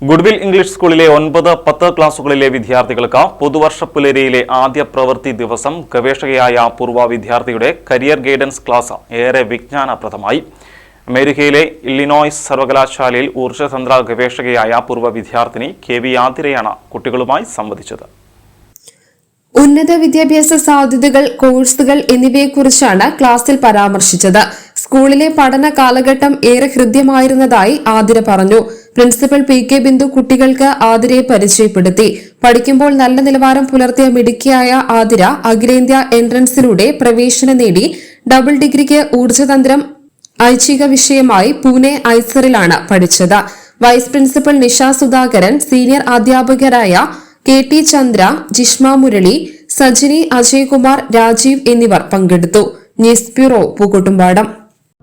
Goodwill English സ്കൂളിലെ ഒൻപത് പത്ത് ക്ലാസുകളിലെ വിദ്യാർത്ഥികൾക്ക് പുതുവർഷ പുലരിയിലെ ആദ്യ പ്രവൃത്തി ദിവസം ഗവേഷകയായ പൂർവ വിദ്യാർത്ഥിയുടെ കരിയർ ഗൈഡൻസ് ക്ലാസ് ഏറെ വിജ്ഞാനപ്രദമായി. അമേരിക്കയിലെ ഇല്ലിനോയ്സ് സർവകലാശാലയിൽ ഊർജതന്ത്ര ഗവേഷകയായ പൂർവ വിദ്യാർത്ഥിനി കെ വി ആതിരയാണ് കുട്ടികളുമായി സംവദിച്ചത്. ഉന്നത വിദ്യാഭ്യാസ സാധ്യതകൾ കോഴ്സുകൾ എന്നിവയെക്കുറിച്ചാണ് ക്ലാസ്സിൽ പരാമർശിച്ചത്. സ്കൂളിലെ പഠന കാലഘട്ടം ഏറെ ഹൃദ്യമായിരുന്നതായി ആതിര പറഞ്ഞു. പ്രിൻസിപ്പൽ പി കെ ബിന്ദു കുട്ടികൾക്ക് ആതിരയെ പരിചയപ്പെടുത്തി. പഠിക്കുമ്പോൾ നല്ല നിലവാരം പുലർത്തിയ മിടുക്കിയായ ആതിര അഖിലേന്ത്യാ എൻട്രൻസിലൂടെ പ്രവേശനം നേടി ഡബിൾ ഡിഗ്രിക്ക് ഊർജതന്ത്രം ഐച്ഛിക വിഷയമായി പൂനെ ഐസറിലാണ് പഠിച്ചത്. Vice principal Nisha Sudhakaran senior അധ്യാപകരായ കെ ടി ചന്ദ്ര ജിഷ്മ മുരളി സജിനി അജയ്കുമാർ രാജീവ് എന്നിവർ പങ്കെടുത്തു. News bureau Pookkottumpadam.